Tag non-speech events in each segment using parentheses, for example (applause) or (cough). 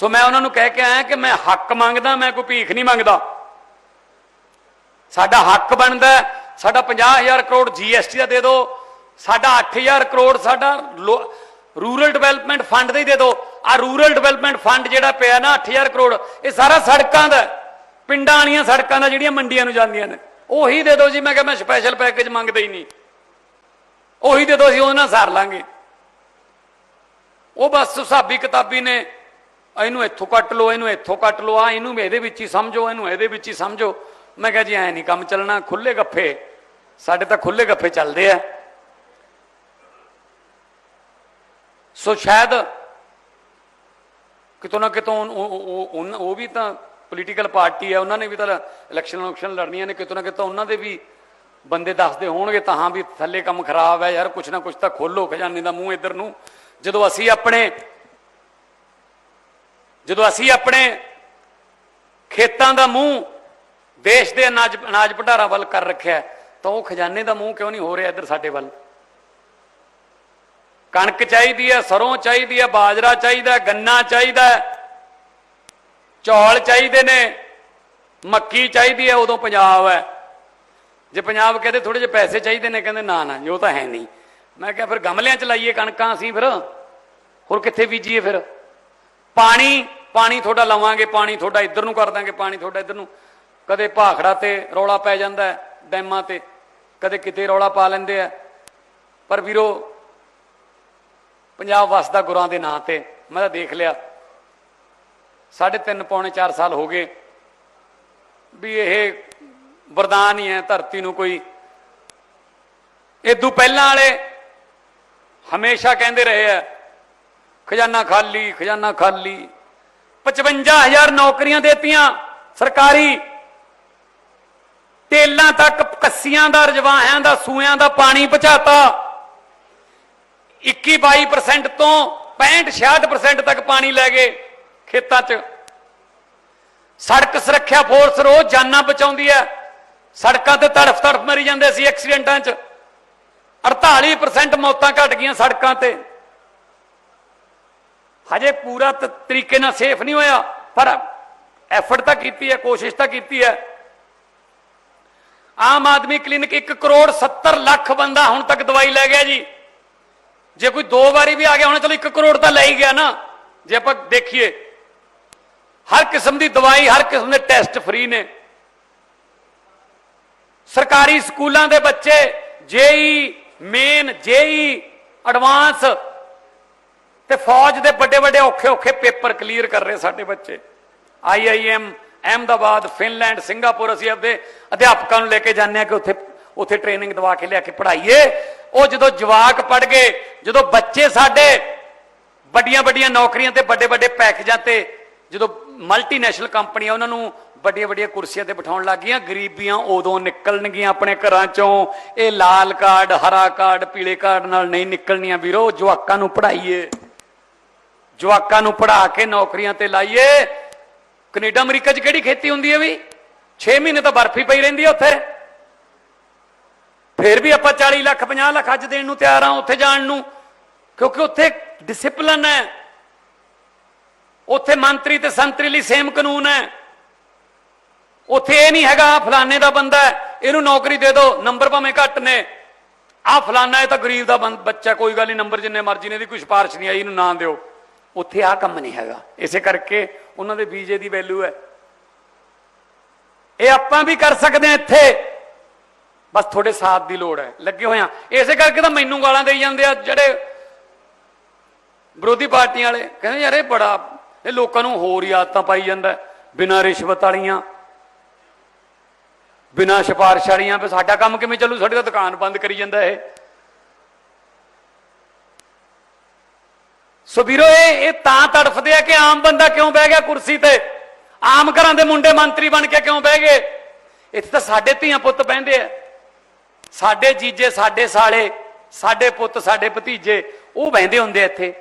ਸੋ ਮੈਂ ਉਹਨਾਂ ਨੂੰ ਕਹਿ ਕੇ ਆਇਆ ਕਿ ਮੈਂ ਹੱਕ ਮੰਗਦਾ ਮੈਂ ਕੋਈ ਭੀਖ ਨਹੀਂ ਮੰਗਦਾ। ਸਾਡਾ ਹੱਕ ਬਣਦਾ ਹੈ, ਸਾਡਾ 50000 ਕਰੋੜ ਜੀਐਸਟੀ ਦਾ ਦੇ ਦਿਓ ਸਾਡਾ 8000 ਕਰੋੜ ਸਾਡਾ ਰੂਰਲ ਡਿਵੈਲਪਮੈਂਟ ਫੰਡ ਦਾ ਹੀ ਦੇ ਦਿਓ। ਆ ਰੂਰਲ ਡਿਵੈਲਪਮੈਂਟ ਫੰਡ ਜਿਹੜਾ ਪਿਆ ਨਾ 8000 ਕਰੋੜ ਇਹ ਸਾਰਾ ਸੜਕਾਂ ਦਾ ਪਿੰਡਾਂ ਵਾਲੀਆਂ ਸੜਕਾਂ ਦਾ ਜਿਹੜੀਆਂ ਮੰਡੀਆਂ ਨੂੰ ਜਾਂਦੀਆਂ ਨੇ। ਉਹੀ ਦੇ ਦਿਓ ਜੀ ਮੈਂ ਕਿਹਾ ਮੈਂ ਸਪੈਸ਼ਲ ਪੈਕੇਜ ਮੰਗਦਾ ਹੀ ਨਹੀਂ। ਉਹੀ ਦੇ ਦਿਓ ਅਸੀਂ ਉਹਦੇ ਨਾਲ ਸਾਰ ਲਾਂਗੇ। ਉਹ ਬਸ ਹਿਸਾਬੀ ਕਿਤਾਬੀ ਨੇ ਇਹਨੂੰ ਇੱਥੋਂ ਕੱਟ ਲਓ, ਇਹਨੂੰ ਇੱਥੋਂ ਕੱਟ ਲਓ ਆ ਇਹਨੂੰ ਵੀ ਇਹਦੇ ਵਿੱਚ ਹੀ ਸਮਝੋ, ਇਹਨੂੰ ਇਹਦੇ ਵਿੱਚ ਹੀ ਸਮਝੋ। ਮੈਂ ਕਿਹਾ ਜੀ ਐ ਨਹੀਂ ਕੰਮ ਚੱਲਣਾ ਖੁੱਲੇ ਗੱਫੇ। ਸਾਡੇ ਤਾਂ ਖੁੱਲੇ ਗੱਫੇ ਚੱਲਦੇ ਆ। ਸੋ ਸ਼ਾਇਦ ਕਿਤੋਂ ਨਾ ਕਿਤੋਂ ਉਹ- ਉਹ ਵੀ ਤਾਂ ਪੋਲੀਟੀਕਲ ਪਾਰਟੀ ਹੈ ਉਹਨਾਂ ਨੇ ਵੀ ਤਾਂ ਇਲੈਕਸ਼ਨ ਇਲੈਕਸ਼ਨ ਲੜਨੀਆਂ ਨੇ, ਕਿਤੋਂ ਨਾ ਕਿਤੋਂ ਉਹਨਾਂ ਦੇ ਵੀ ਬੰਦੇ ਦੱਸਦੇ ਹੋਣਗੇ ਤਾਂ ਹਾਂ ਵੀ ਥੱਲੇ ਕੰਮ ਖਰਾਬ ਹੈ ਯਾਰ, ਕੁਛ ਨਾ ਕੁਛ ਤਾਂ ਖੋਲੋ, ਖਜ਼ਾਨੇ ਦਾ ਮੂੰਹ ਇੱਧਰ ਨੂੰ। ਜਦੋਂ ਅਸੀਂ ਆਪਣੇ ਜਦੋਂ ਅਸੀਂ ਆਪਣੇ ਖੇਤਾਂ ਦਾ ਮੂੰਹ ਦੇਸ਼ ਦੇ ਅਨਾਜ ਅਨਾਜ ਭੰਡਾਰਾਂ ਵੱਲ ਕਰ ਰੱਖਿਆ ਤਾਂ ਉਹ ਖਜ਼ਾਨੇ ਦਾ ਮੂੰਹ ਕਿਉਂ ਨਹੀਂ ਹੋ ਰਿਹਾ ਇੱਧਰ ਸਾਡੇ ਵੱਲ? ਕਣਕ ਚਾਹੀਦੀ ਹੈ, ਸਰੋਂ ਚਾਹੀਦੀ ਹੈ, ਬਾਜਰਾ ਚਾਹੀਦਾ ਗੰਨਾ ਚਾਹੀਦਾ ਚੌਲ ਚਾਹੀਦੇ ਨੇ, ਮੱਕੀ ਚਾਹੀਦੀ ਹੈ, ਉਦੋਂ ਪੰਜਾਬ ਹੈ। ਜੇ ਪੰਜਾਬ ਕਹਿੰਦੇ ਥੋੜੇ ਜਿਹੇ ਪੈਸੇ ਚਾਹੀਦੇ ਨੇ, ਕਹਿੰਦੇ ਨਾ ਨਾ ਜੋ ਤਾਂ ਹੈ ਨਹੀਂ। ਮੈਂ ਕਿਹਾ ਫਿਰ ਗਮਲਿਆਂ ਚ ਲਾਈਏ ਕਣਕਾਂ ਅਸੀਂ ਫਿਰ, ਹੋਰ ਕਿੱਥੇ ਬੀਜੀਏ ਫਿਰ? ਪਾਣੀ ਪਾਣੀ ਤੁਹਾਡਾ ਲਵਾਂਗੇ, ਪਾਣੀ ਤੁਹਾਡਾ ਇੱਧਰ ਨੂੰ ਕਰ ਦਾਂਗੇ, ਪਾਣੀ ਤੁਹਾਡਾ ਇੱਧਰ ਨੂੰ। ਕਦੇ ਭਾਖੜਾ ਤੇ ਰੌਲਾ ਪੈ ਜਾਂਦਾ ਡੈਮਾਂ ਤੇ। ਕਦੇ ਕਿਤੇ ਰੌਲਾ ਪਾ ਲੈਂਦੇ ਆ। ਪਰ ਵੀਰੋ, ਪੰਜਾਬ ਵਸਦਾ ਗੁਰਾਂ ਦੇ ਨਾਂ ਤੇ, ਮੈਂ ਤਾਂ ਦੇਖ ਲਿਆ। ਸਾਢੇ ਤਿੰਨ ਪੌਣੇ 4 ਸਾਲ ਹੋ ਗਏ ਵੀ ਇਹ ਵਰਦਾਨ ਹੀ ਹੈ, ਧਰਤੀ ਨੂੰ ਕੋਈ। ਇਦੋਂ ਪਹਿਲਾਂ ਵਾਲੇ ਹਮੇਸ਼ਾ ਕਹਿੰਦੇ ਰਹੇ ਆ, ਖਜ਼ਾਨਾ ਖਾਲੀ ਖਜ਼ਾਨਾ ਖਾਲੀ। 55000 ਨੌਕਰੀਆਂ ਦੇਤੀਆਂ। ਸਰਕਾਰੀ ਤੇਲਾਂ ਤੱਕ, ਕੱਸੀਆਂ ਦਾ, ਰਜਵਾਹਿਆਂ ਦਾ ਸੂਇਆਂ ਦਾ ਪਾਣੀ ਪਹੁੰਚਾਤਾ। 21-22% ਤੋਂ 65-66% ਤੱਕ ਪਾਣੀ ਲੈ ਗਏ ਖੇਤਾਂ 'ਚ। ਸੜਕ ਸੁਰੱਖਿਆ ਫੋਰਸ ਰੋਜ਼ ਜਾਨਾਂ ਬਚਾਉਂਦੀ ਹੈ। ਸੜਕਾਂ ਤੇ ਤੜਫ ਤੜਫ ਮਰੀ ਜਾਂਦੇ ਸੀ ਐਕਸੀਡੈਂਟਾਂ 'ਚ। 48% ਮੌਤਾਂ ਘਟ ਗਈਆਂ ਸੜਕਾਂ ਤੇ। ਹਜੇ ਪੂਰਾ ਤਰੀਕੇ ਨਾਲ ਸੇਫ ਨਹੀਂ ਹੋਇਆ, ਪਰ ਐਫਰਟ ਤਾਂ ਕੀਤੀ ਹੈ, ਕੋਸ਼ਿਸ਼ ਤਾਂ ਕੀਤੀ ਹੈ। ਆਮ ਆਦਮੀ ਕਲੀਨਿਕ 1 ਕਰੋੜ 70 ਲੱਖ ਬੰਦਾ ਹੁਣ ਤੱਕ ਦਵਾਈ ਲੈ ਗਿਆ ਜੀ। ਜੇ ਕੋਈ ਦੋ ਵਾਰੀ ਵੀ ਆ ਗਿਆ, ਹੁਣ ਚਲੋ 1 ਕਰੋੜ ਤਾਂ ਲੈ ਹੀ ਗਿਆ ਨਾ। ਜੇ ਆਪਾਂ ਦੇਖੀਏ, ਹਰ ਕਿਸਮ ਦੀ ਦਵਾਈ, ਹਰ ਕਿਸਮ ਦੇ ਟੈਸਟ ਫ੍ਰੀ ਨੇ। ਸਰਕਾਰੀ ਸਕੂਲਾਂ ਦੇ ਬੱਚੇ, ਜੇਈ ਮੇਨ ਜੇਈ ਐਡਵਾਂਸ ਤੇ ਫੌਜ ਦੇ ਵੱਡੇ ਵੱਡੇ ਔਖੇ ਔਖੇ ਪੇਪਰ ਕਲੀਅਰ ਕਰ ਰਹੇ ਸਾਡੇ ਬੱਚੇ। ਆਈਆਈਐਮ ਅਹਿਮਦਾਬਾਦ, ਫਿਨਲੈਂਡ, ਸਿੰਗਾਪੁਰ, ਅਸੀਂ ਆਪਦੇ ਅਧਿਆਪਕਾਂ ਨੂੰ ਲੈ ਕੇ ਜਾਂਦੇ ਆ ਕਿ ਉੱਥੇ ਉੱਥੇ ਟ੍ਰੇਨਿੰਗ ਦਵਾ ਕੇ ਲਿਆ ਕੇ ਪੜ੍ਹਾਈਏ। ਉਹ ਜਦੋਂ ਜਵਾਕ ਪੜ ਗਏ, ਜਦੋਂ ਬੱਚੇ ਸਾਡੇ ਵੱਡੀਆਂ ਵੱਡੀਆਂ ਨੌਕਰੀਆਂ ਤੇ ਵੱਡੇ ਵੱਡੇ ਪੈਕੇਜਾਂ ਤੇ ਜਦੋਂ ਮਲਟੀਨੈਸ਼ਨਲ ਕੰਪਨੀਆਂ ਉਹਨਾਂ ਨੂੰ ਵੱਡੀਆਂ ਵੱਡੀਆਂ ਕੁਰਸੀਆਂ ਤੇ ਬਿਠਾਉਣ ਲੱਗ ਗਈਆਂ, ਗਰੀਬੀਆਂ ਉਦੋਂ ਨਿਕਲਣਗੀਆਂ ਆਪਣੇ ਘਰਾਂ ਚੋਂ। ਇਹ ਲਾਲ ਕਾਰਡ ਹਰਾ ਕਾਰਡ ਪੀਲੇ ਕਾਰਡ ਨਾਲ ਨਹੀਂ ਨਿਕਲਣੀਆਂ ਵੀਰੋ, ਜਵਾਕਾਂ ਨੂੰ ਪੜ੍ਹਾਈਏ। ਜਵਾਕਾਂ ਨੂੰ ਪੜ੍ਹਾ ਕੇ ਨੌਕਰੀਆਂ ਤੇ ਲਾਈਏ। ਕੈਨੇਡਾ, ਅਮਰੀਕਾ 'ਚ ਕਿਹੜੀ ਖੇਤੀ ਹੁੰਦੀ ਹੈ ਵੀ? 6 ਮਹੀਨੇ ਤਾਂ ਬਰਫੀ ਪਈ ਰਹਿੰਦੀ ਹੈ ਉੱਥੇ। ਫਿਰ ਵੀ ਆਪਾਂ 40 ਲੱਖ 50 ਲੱਖ ਅੱਜ ਦੇਣ ਨੂੰ ਤਿਆਰ ਆ ਉੱਥੇ ਜਾਣ ਨੂੰ। ਕਿਉਂਕਿ ਉੱਥੇ ਡਿਸਪਲਿਨ ਹੈ। ਉੱਥੇ ਮੰਤਰੀ ਤੇ ਸੰਤਰੀ ਲਈ ਸੇਮ ਕਾਨੂੰਨ ਹੈ। ਉੱਥੇ ਇਹ ਨਹੀਂ ਹੈਗਾ, ਆਹ ਫਲਾਣੇ ਦਾ ਬੰਦਾ ਇਹਨੂੰ ਨੌਕਰੀ ਦੇ ਦਿਓ, ਨੰਬਰ ਭਾਵੇਂ ਘੱਟ ਨੇ। ਆ ਫਲਾਣਾ ਇਹ ਤਾਂ ਗਰੀਬ ਦਾ ਬੰ- ਬੱਚਾ ਕੋਈ ਗੱਲ ਨਹੀਂ, ਨੰਬਰ ਜਿੰਨੇ ਮਰਜ਼ੀ ਨੇ, ਇਹਦੀ ਕੋਈ ਸਿਫਾਰਿਸ਼ ਨਹੀਂ ਆਈ, ਇਹਨੂੰ ਨਾ ਦਿਓ। ਉੱਥੇ ਆ ਕੰਮ ਨਹੀਂ ਹੈਗਾ। ਇਸੇ ਕਰਕੇ ਉਹਨਾਂ ਦੇ ਵੀਜ਼ੇ ਦੀ ਵੈਲਿਊ ਹੈ। ਇਹ ਆਪਾਂ ਵੀ ਕਰ ਸਕਦੇ ਹਾਂ ਇੱਥੇ। ਬਸ ਤੁਹਾਡੇ ਸਾਥ ਦੀ ਲੋੜ ਹੈ। ਲੱਗੇ ਹੋਏ ਆ ਇਸੇ ਕਰਕੇ ਤਾਂ ਮੈਨੂੰ ਗਾਲਾਂ ਦੇਈ ਜਾਂਦੇ ਆ ਜਿਹੜੇ ਵਿਰੋਧੀ ਪਾਰਟੀਆਂ ਵਾਲੇ। ਕਹਿੰਦੇ ਯਾਰ ਇਹ ਬੜਾ, ਇਹ ਲੋਕਾਂ ਨੂੰ ਹੋਰ ਹੀ ਆਦਤਾਂ ਪਾਈ ਜਾਂਦਾ ਬਿਨਾਂ ਰਿਸ਼ਵਤ ਵਾਲੀਆਂ, ਬਿਨਾਂ ਸਿਫਾਰਿਸ਼ ਵਾਲੀਆਂ। ਵੀ ਸਾਡਾ ਕੰਮ ਕਿਵੇਂ ਚੱਲੂ? ਸਾਡੀ ਤਾਂ ਦੁਕਾਨ ਬੰਦ ਕਰੀ ਜਾਂਦਾ ਇਹ। ਸੋ ਵੀਰੋ, ਇਹ ਇਹ ਤਾਂ ਤੜਫਦੇ ਆ ਕਿ ਆਮ ਬੰਦਾ ਕਿਉਂ ਬਹਿ ਗਿਆ ਕੁਰਸੀ ਤੇ? ਆਮ ਘਰਾਂ ਦੇ ਮੁੰਡੇ ਮੰਤਰੀ ਬਣ ਕੇ ਕਿਉਂ ਬਹਿ ਗਏ? ਇੱਥੇ ਤਾਂ ਸਾਡੇ ਧੀਆਂ ਪੁੱਤ ਬਹਿੰਦੇ ਆ। ਸਾਡੇ ਜੀਜੇ, ਸਾਡੇ ਸਾਲੇ, ਸਾਡੇ ਪੁੱਤ, ਸਾਡੇ ਭਤੀਜੇ, ਉਹ ਬਹਿੰਦੇ ਹੁੰਦੇ ਇੱਥੇ।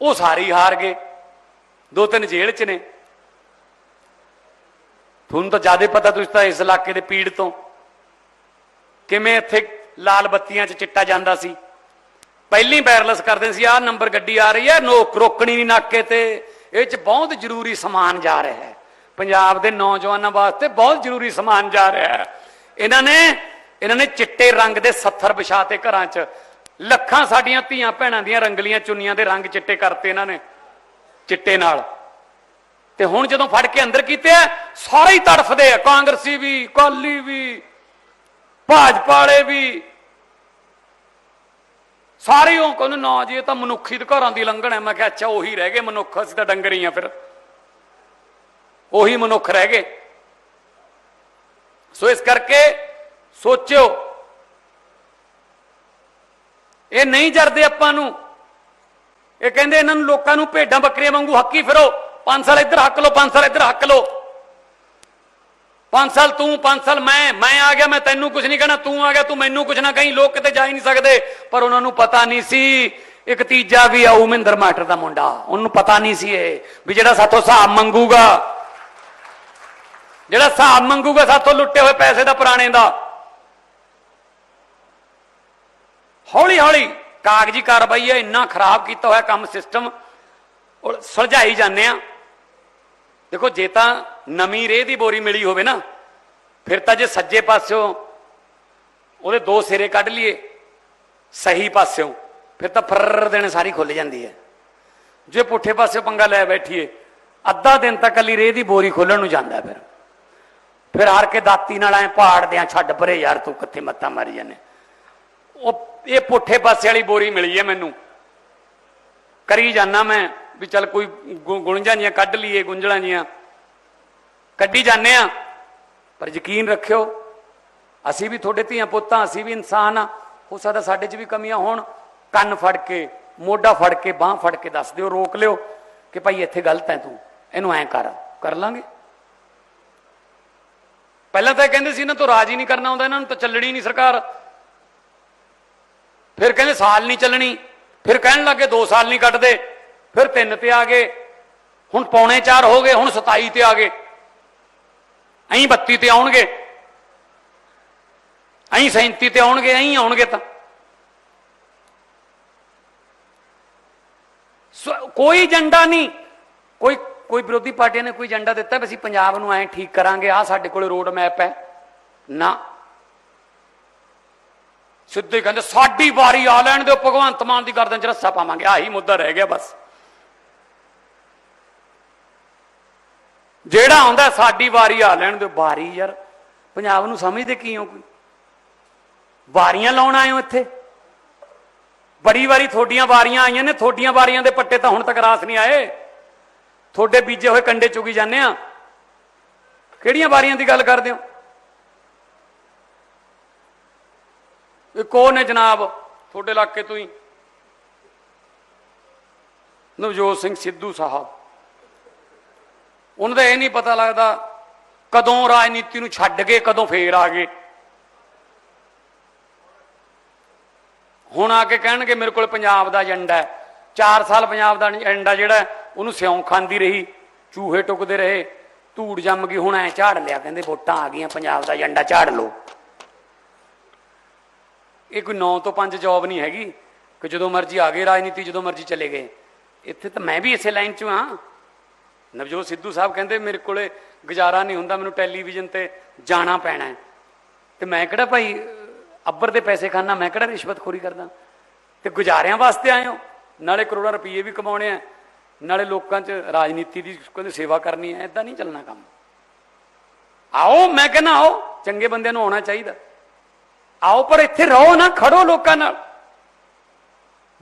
ਉਹ ਸਾਰੇ ਹੀ ਹਾਰ ਗਏ। ਦੋ ਤਿੰਨ ਜੇਲ੍ਹ 'ਚ ਨੇ। ਤੁਹਾਨੂੰ ਤਾਂ ਜ਼ਿਆਦਾ ਪਤਾ ਤੁਸੀਂ ਤਾਂ ਇਸ ਇਲਾਕੇ ਦੇ ਪੀੜ ਤੋਂ ਕਿਵੇਂ ਇੱਥੇ ਲਾਲ ਬੱਤੀਆਂ 'ਚ ਚਿੱਟਾ ਜਾਂਦਾ ਸੀ? ਪਹਿਲੀ ਵਾਇਰਲੈਸ ਕਰਦੇ ਸੀ, ਆਹ ਨੰਬਰ ਗੱਡੀ ਆ ਰਹੀ ਹੈ ਨੋਕ ਰੋਕਣੀ ਨਹੀਂ ਨਾਕੇ ਤੇ। ਇਹ ਚ ਬਹੁਤ ਜ਼ਰੂਰੀ ਸਮਾਨ ਜਾ ਰਿਹਾ ਹੈ। ਪੰਜਾਬ ਦੇ ਨੌਜਵਾਨਾਂ ਵਾਸਤੇ ਬਹੁਤ ਜ਼ਰੂਰੀ ਸਮਾਨ ਜਾ ਰਿਹਾ ਹੈ। ਇਹਨਾਂ ਨੇ ਇਹਨਾਂ ਨੇ ਚਿੱਟੇ ਰੰਗ ਦੇ ਸੱਥਰ ਵਿਛਾਤੇ ਘਰਾਂ 'ਚ। ਲੱਖਾਂ ਸਾਡੀਆਂ ਧੀਆਂ ਭੈਣਾਂ ਦੀਆਂ ਰੰਗਲੀਆਂ ਚੁੰਨੀਆਂ ਦੇ ਰੰਗ ਚਿੱਟੇ ਕਰਤੇ ਇਹਨਾਂ ਨੇ, ਚਿੱਟੇ ਨਾਲ। ਤੇ ਹੁਣ ਜਦੋਂ ਫੜ ਕੇ ਅੰਦਰ ਕੀਤੇ ਆ, ਸਾਰੇ ਹੀ ਤੜਫਦੇ ਆ। ਕਾਂਗਰਸੀ ਵੀ ਕਾਲੀ ਵੀ, ਭਾਜਪਾ ਵਾਲੇ ਵੀ ਸਾਰੇ ਉਹ ਕਹਿੰਦੇ, ਨਾ ਜੀ, ਇਹ ਤਾਂ ਮਨੁੱਖੀ ਅਧਿਕਾਰਾਂ ਦੀ ਲੰਘਣ ਹੈ। ਮੈਂ ਕਿਹਾ, ਅੱਛਾ, ਉਹੀ ਰਹਿ ਗਏ ਮਨੁੱਖ, ਅਸੀਂ ਤਾਂ ਡੰਗਰ ਹੀ ਆ ਫਿਰ। ਉਹੀ ਮਨੁੱਖ ਰਹਿ ਗਏ। ਸੋ ਇਸ ਕਰਕੇ ਸੋਚਿਓ, ਇਹ ਨਹੀਂ ਜਰਦੇ ਆਪਾਂ ਨੂੰ। ਇਹ ਕਹਿੰਦੇ, ਇਹਨਾਂ ਨੂੰ ਲੋਕਾਂ ਨੂੰ ਭੇਡਾਂ ਬੱਕਰੀਆਂ ਵਾਂਗੂ ਹੱਕੀ ਫਿਰੋ। 5 ਸਾਲ ਇੱਧਰ ਹੱਕ ਲਓ 5 ਸਾਲ ਇੱਧਰ ਹੱਕ ਲਓ। ਪੰਜ ਸਾਲ ਤੂੰ, ਪੰਜ ਸਾਲ ਮੈਂ ਮੈਂ ਆ ਗਿਆ, ਮੈਂ ਤੈਨੂੰ ਕੁਝ ਨਹੀਂ ਕਹਿਣਾ, ਤੂੰ ਆ ਗਿਆ, ਤੂੰ ਮੈਨੂੰ ਕੁਝ ਨਾ ਕਹੀਂ, ਲੋਕ ਕਿਤੇ ਜਾ ਹੀ ਨਹੀਂ ਸਕਦੇ। ਪਰ ਉਹਨਾਂ ਨੂੰ ਪਤਾ ਨਹੀਂ ਸੀ, ਇੱਕ ਤੀਜਾ ਵੀ ਆਊ ਮਹਿੰਦਰ ਮਾਟਰ ਦਾ ਮੁੰਡਾ। ਉਹਨੂੰ ਪਤਾ ਨਹੀਂ ਸੀ ਇਹ, ਵੀ ਜਿਹੜਾ ਸਾਥੋਂ ਹਿਸਾਬ ਮੰਗੂਗਾ। ਜਿਹੜਾ ਹਿਸਾਬ ਮੰਗੂਗਾ, ਸਾਥੋਂ ਲੁੱਟੇ ਹੋਏ ਪੈਸੇ ਦਾ ਪੁਰਾਣੇ ਦਾ। ਹੌਲੀ ਹੌਲੀ ਕਾਗਜ਼ੀ ਕਾਰਵਾਈ ਹੈ ਇੰਨਾ ਖਰਾਬ ਕੀਤਾ ਹੋਇਆ ਕੰਮ ਸਿਸਟਮ ਉਹ ਸੁਲਝਾਈ ਜਾਂਦੇ ਆ। ਦੇਖੋ, ਜੇ ਤਾਂ ਨਵੀਂ ਰੇਹ ਦੀ ਬੋਰੀ ਮਿਲੀ ਹੋਵੇ ਨਾ, ਫਿਰ ਤਾਂ ਜੇ ਸੱਜੇ ਪਾਸਿਓਂ ਉਹਦੇ ਦੋ ਸਿਰੇ ਕੱਢ ਲਈਏ, ਸਹੀ ਪਾਸਿਓਂ, ਫਿਰ ਤਾਂ ਫਰਰ ਦੇਣ ਸਾਰੀ ਖੁੱਲ ਜਾਂਦੀ ਹੈ। ਜੇ ਪੁੱਠੇ ਪਾਸਿਓਂ ਪੰਗਾ ਲੈ ਬੈਠੀਏ, ਅੱਧਾ ਦਿਨ ਤਾਂ ਕੱਲੀ ਰੇਹ ਦੀ ਬੋਰੀ ਖੋਲਣ ਨੂੰ ਜਾਂਦਾ ਫਿਰ। ਫਿਰ ਹਾਰ ਕੇ ਦਾਤੀ ਨਾਲ ਐ ਪਹਾੜ ਦਿਆਂ, ਛੱਡ ਪਰੇ ਯਾਰ ਤੂੰ ਕਿੱਥੇ ਮੱਤਾ ਮਾਰੀ ਜਾਂਦੇ। ਉਹ, ਇਹ ਪੁੱਠੇ ਪਾਸੇ ਵਾਲੀ ਬੋਰੀ ਮਿਲੀ ਹੈ ਮੈਨੂੰ। ਕਰੀ ਜਾਣਾ ਮੈਂ ਵੀ ਚੱਲ ਕੋਈ ਗੁ- ਗੁੰਝਾਂ ਜੀਆਂ ਕੱਢ ਲਈਏ, ਗੁੰਝਲਾਂ ਜੀਆਂ। ਕੱਢੀ ਜਾਂਦੇ ਆ ਪਰ ਯਕੀਨ ਰੱਖਿਓ, ਅਸੀਂ ਵੀ ਤੁਹਾਡੇ ਧੀਆਂ ਪੁੱਤਾਂ, ਅਸੀਂ ਵੀ ਇਨਸਾਨ ਆ ਹੋ ਸਕਦਾ ਸਾਡੇ 'ਚ ਵੀ ਕਮੀਆਂ ਹੋਣ। ਕੰਨ ਫੜ ਕੇ, ਮੋਢਾ ਫੜ ਕੇ, ਬਾਹ ਫੜ ਕੇ ਦੱਸ ਦਿਓ, ਰੋਕ ਲਿਓ ਕਿ ਭਾਈ ਇੱਥੇ ਗਲਤ ਹੈ ਤੂੰ। ਇਹਨੂੰ ਐਂ ਕਰ ਕਰ ਲਾਂਗੇ। ਪਹਿਲਾਂ ਤਾਂ ਇਹ ਕਹਿੰਦੇ ਸੀ, ਇਹਨਾਂ ਤੋਂ ਰਾਜ ਹੀ ਨਹੀਂ ਕਰਨਾ ਆਉਂਦਾ ਇਹਨਾਂ ਨੂੰ ਤਾਂ ਚੱਲਣੀ ਨਹੀਂ ਸਰਕਾਰ। ਫਿਰ ਕਹਿੰਦੇ ਸਾਲ ਨਹੀਂ ਚੱਲਣੀ। ਫਿਰ ਕਹਿਣ ਲੱਗੇ 2 ਸਾਲ ਨਹੀਂ ਕੱਟਦੇ। ਫਿਰ 3 ਤੇ ਆ ਗਏ। ਹੁਣ ਪੌਣੇ 4 ਹੋ ਗਏ, ਹੁਣ 27 ਤੇ ਆ ਗਏ। ਐਂ 32 ਤੇ ਆਉਣਗੇ। ਐਂ 37 ਤੇ ਆਉਣਗੇ ਐਂ ਆਉਣਗੇ ਤਾਂ। ਕੋਈ ਏਜੰਡਾ ਨਹੀਂ। ਕੋਈ ਕੋਈ ਵਿਰੋਧੀ ਪਾਰਟੀਆਂ ਨੇ ਕੋਈ ਏਜੰਡਾ ਦਿੱਤਾ ਵੀ ਅਸੀਂ ਪੰਜਾਬ ਨੂੰ ਐਂ ਠੀਕ ਕਰਾਂਗੇ ਆ ਸਾਡੇ ਕੋਲੇ ਰੋਡ ਮੈਪ ਹੈ। ਨਾ। ਸਿੱਧੇ ਕਹਿੰਦੇ, ਸਾਡੀ ਵਾਰੀ ਆ ਲੈਣ ਦਿਓ, ਭਗਵੰਤ ਮਾਨ ਦੀ ਗਰਦਨ 'ਚ ਰੱਸਾ ਪਾਵਾਂਗੇ। ਆਹੀ ਮੁੱਦਾ ਰਹਿ ਗਿਆ ਬਸ। ਜਿਹੜਾ ਆਉਂਦਾ ਸਾਡੀ ਵਾਰੀ ਆ ਲੈਣ ਦਿਓ। ਵਾਰੀ ਯਾਰ, ਪੰਜਾਬ ਨੂੰ ਸਮਝਦੇ ਕੀ ਹੋ ਕੋਈ? ਵਾਰੀਆਂ ਲਾਉਣ ਆਏ ਹੋ ਇੱਥੇ? ਬੜੀ ਵਾਰੀ ਤੁਹਾਡੀਆਂ ਵਾਰੀਆਂ ਆਈਆਂ ਨੇ, ਤੁਹਾਡੀਆਂ ਵਾਰੀਆਂ ਦੇ ਪੱਟੇ ਤਾਂ ਹੁਣ ਤੱਕ ਰਾਸ ਨਹੀਂ ਆਏ। ਤੁਹਾਡੇ ਬੀਜੇ ਹੋਏ ਕੰਡੇ ਚੁਗੀ ਜਾਂਦੇ ਆ। ਕਿਹੜੀਆਂ ਵਾਰੀਆਂ ਦੀ ਗੱਲ ਕਰਦੇ ਹੋ? ਇਹ ਕੌਣ ਨੇ ਜਨਾਬ? ਤੁਹਾਡੇ ਇਲਾਕੇ ਤੋਂ ਹੀ। ਨਵਜੋਤ ਸਿੰਘ ਸਿੱਧੂ ਸਾਹਿਬ। ਉਹਨਾਂ ਦਾ ਇਹ ਨਹੀਂ ਪਤਾ ਲੱਗਦਾ ਕਦੋਂ ਰਾਜਨੀਤੀ ਨੂੰ ਛੱਡ ਕੇ ਕਦੋਂ ਫੇਰ ਆ ਗਏ। ਹੁਣ ਆ ਕੇ ਕਹਿਣਗੇ ਮੇਰੇ ਕੋਲ ਪੰਜਾਬ ਦਾ ਏਜੰਡਾ ਹੈ। 4 ਸਾਲ ਪੰਜਾਬ ਦਾ ਏਜੰਡਾ ਜਿਹੜਾ ਉਹਨੂੰ ਸਿਉਂ ਖਾਂਦੀ ਰਹੀ, ਚੂਹੇ ਟੁਕਦੇ ਰਹੇ, ਧੂੜ ਜੰਮ ਗਈ, ਹੁਣ ਐ ਝਾੜ ਲਿਆ ਕਹਿੰਦੇ ਵੋਟਾਂ ਆ ਗਈਆਂ, ਪੰਜਾਬ ਦਾ ਏਜੰਡਾ ਝਾੜ ਲਓ। ਇਹ ਕੋਈ 9 ਤੋਂ 5 ਜੌਬ ਨਹੀਂ ਹੈਗੀ, ਕਿ ਜਦੋਂ ਮਰਜ਼ੀ ਆ ਗਏ ਰਾਜਨੀਤੀ, ਜਦੋਂ ਮਰਜ਼ੀ ਚਲੇ ਗਏ। ਇੱਥੇ ਤਾਂ ਮੈਂ ਵੀ ਇਸੇ ਲਾਈਨ 'ਚ ਹਾਂ। ਨਵਜੋਤ ਸਿੱਧੂ ਸਾਹਿਬ ਕਹਿੰਦੇ, ਮੇਰੇ ਕੋਲੇ ਗੁਜ਼ਾਰਾ ਨਹੀਂ ਹੁੰਦਾ, ਮੈਨੂੰ ਟੈਲੀਵਿਜ਼ਨ ਤੇ ਜਾਣਾ ਪੈਣਾ ਹੈ। ਤੇ ਮੈਂ ਕਿਹੜਾ ਭਾਈ, ਅੱਬਰ ਦੇ ਪੈਸੇ ਖਾਣਾ ਮੈਂ ਕਿਹੜਾ ਰਿਸ਼ਵਤਖੋਰੀ ਕਰਦਾ? ਤੇ ਗੁਜ਼ਾਰਿਆਂ ਵਾਸਤੇ ਆਏ ਹੋ? ਨਾਲੇ ਕਰੋੜਾਂ ਰੁਪਏ ਵੀ ਕਮਾਉਣੇ ਆ। ਨਾਲੇ ਲੋਕਾਂ 'ਚ ਰਾਜਨੀਤੀ ਦੀ ਕਹਿੰਦੇ ਸੇਵਾ ਕਰਨੀ ਹੈ ਐਦਾਂ ਨਹੀਂ ਚੱਲਣਾ ਕੰਮ। ਆਓ, ਮੈਂ ਕਹਿੰਦਾ, ਆਓ, ਚੰਗੇ ਬੰਦਿਆਂ ਨੂੰ ਆਉਣਾ ਚਾਹੀਦਾ। ਆਓ, ਪਰ ਇੱਥੇ ਰਹੋ ਨਾ, ਖੜੋ ਲੋਕਾਂ ਨਾਲ।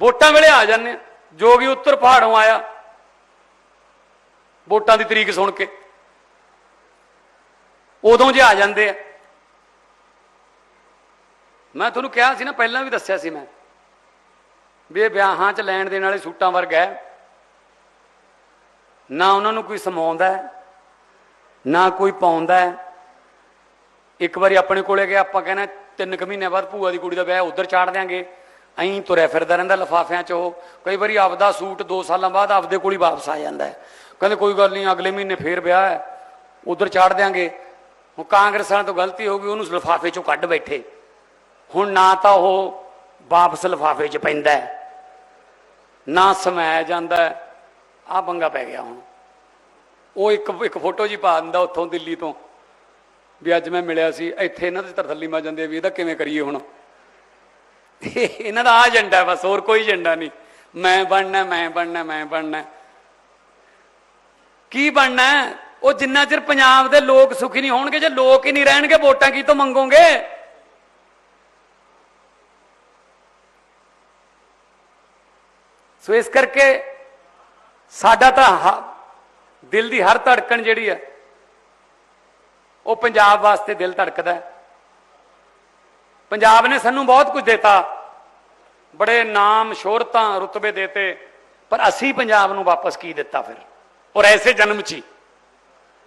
ਵੋਟਾਂ ਵੇਲੇ ਆ ਜਾਂਦੇ ਆ। ਜੋਗੀ ਉੱਤਰ ਪਹਾੜੋਂ ਆਇਆ ਵੋਟਾਂ ਦੀ ਤਰੀਕ ਸੁਣ ਕੇ। ਉਦੋਂ ਜੇ ਆ ਜਾਂਦੇ ਆ। ਮੈਂ ਤੁਹਾਨੂੰ ਕਿਹਾ ਸੀ ਨਾ, ਪਹਿਲਾਂ ਵੀ ਦੱਸਿਆ ਸੀ ਮੈਂ, ਵੀ ਇਹ ਵਿਆਹਾਂ 'ਚ ਲੈਣ ਦੇਣ ਵਾਲੇ ਸੂਟਾਂ ਵਰਗਾ ਹੈ। ਨਾ ਉਹਨਾਂ ਨੂੰ ਕੋਈ ਸਮਾਉਂਦਾ ਹੈ, ਨਾ ਕੋਈ ਪਾਉਂਦਾ ਹੈ। ਇੱਕ ਵਾਰੀ ਆਪਣੇ ਕੋਲੇ ਗਿਆ ਆਪਾਂ ਕਹਿੰਦਾ ਤਿੰਨ ਕੁ ਮਹੀਨੇ ਬਾਅਦ ਭੂਆ ਦੀ ਕੁੜੀ ਦਾ ਵਿਆਹ ਉਧਰ ਚਾੜ ਦਿਆਂਗੇ। ਐਂ ਤੁਰਿਆ ਫਿਰਦਾ ਰਹਿੰਦਾ ਲਫਾਫਿਆਂ 'ਚ ਉਹ। ਕਈ ਵਾਰੀ ਆਪਦਾ ਸੂਟ 2 ਸਾਲਾਂ ਬਾਅਦ ਆਪਦੇ ਕੋਲ ਹੀ ਵਾਪਸ ਆ ਜਾਂਦਾ ਹੈ। ਕਹਿੰਦੇ ਕੋਈ ਗੱਲ ਨਹੀਂ, ਅਗਲੇ ਮਹੀਨੇ ਫੇਰ ਵਿਆਹ ਹੈ, ਉਧਰ ਚਾੜ ਦਿਆਂਗੇ। ਹੁਣ ਕਾਂਗਰਸਾਂ ਤੋਂ ਗਲਤੀ ਹੋ ਗਈ, ਉਹਨੂੰ ਲਫਾਫੇ 'ਚੋਂ ਕੱਢ ਬੈਠੇ। ਹੁਣ ਨਾ ਤਾਂ ਉਹ ਵਾਪਸ ਲਫਾਫੇ 'ਚ ਪੈਂਦਾ ਨਾ ਸਮਾਇਆ ਜਾਂਦਾ ਆ ਪੰਗਾ ਪੈ ਗਿਆ ਹੁਣ। ਉਹ ਇੱਕ ਇੱਕ ਫੋਟੋ ਜੀ ਪਾ ਦਿੰਦਾ ਉੱਥੋਂ ਦਿੱਲੀ ਤੋਂ, ਵੀ ਅੱਜ ਮੈਂ ਮਿਲਿਆ ਸੀ, ਇੱਥੇ ਇਹਨਾਂ ਦੇ ਤਰਥੱਲੀ ਮਾ ਜਾਂਦੇ ਵੀ ਇਹਦਾ ਕਿਵੇਂ ਕਰੀਏ ਹੁਣ। (laughs) ਇਹਨਾਂ ਦਾ ਆ ਏਜੰਡਾ ਬਸ, ਹੋਰ ਕੋਈ ਏਜੰਡਾ ਨਹੀਂ। ਮੈਂ ਬਣਨਾ ਮੈਂ ਬਣਨਾ ਮੈਂ ਬਣਨਾ। ਕੀ ਬਣਨਾ ਉਹ ਜਿੰਨਾ ਚਿਰ ਪੰਜਾਬ ਦੇ ਲੋਕ ਸੁਖੀ ਨਹੀਂ ਹੋਣਗੇ, ਜੇ ਲੋਕ ਹੀ ਨਹੀਂ ਰਹਿਣਗੇ, ਵੋਟਾਂ ਕੀ ਤੋਂ ਮੰਗੋਗੇ? ਸੋ ਇਸ ਕਰਕੇ ਸਾਡਾ ਤਾਂ ਹ- ਦਿਲ ਦੀ ਹਰ ਧੜਕਣ ਜਿਹੜੀ ਹੈ, ਉਹ ਪੰਜਾਬ ਵਾਸਤੇ ਦਿਲ ਧੜਕਦਾ ਹੈ। ਪੰਜਾਬ ਨੇ ਸਾਨੂੰ ਬਹੁਤ ਕੁਝ ਦਿੱਤਾ। ਬੜੇ ਨਾਮ, ਸ਼ੋਹਰਤਾਂ, ਰੁਤਬੇ ਦੇਤੇ, ਪਰ ਅਸੀਂ ਪੰਜਾਬ ਨੂੰ ਵਾਪਸ ਕੀ ਦਿੱਤਾ ਫਿਰ? ਔਰ ਐਸੇ ਜਨਮ 'ਚ ਹੀ।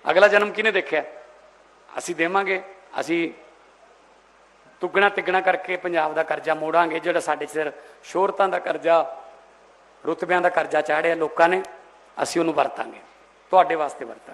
ਅਗਲਾ ਜਨਮ ਕਿਹਨੇ ਦੇਖਿਆ? ਅਸੀਂ ਦੇਵਾਂਗੇ, ਅਸੀਂ ਤੁਗਣਾ ਤਿਗਣਾ ਕਰਕੇ ਪੰਜਾਬ ਦਾ ਕਰਜ਼ਾ ਮੋੜਾਂਗੇ, ਜਿਹੜਾ ਸਾਡੇ ਸਿਰ ਸ਼ੋਹਰਤਾਂ ਦਾ ਕਰਜ਼ਾ, ਰੁਤਬਿਆਂ ਦਾ ਕਰਜ਼ਾ ਚਾੜਿਆ ਲੋਕਾਂ ਨੇ, ਅਸੀਂ ਉਹਨੂੰ ਵਰਤਾਂਗੇ। ਤੁਹਾਡੇ ਵਾਸਤੇ ਵਰਤਾਂਗੇ।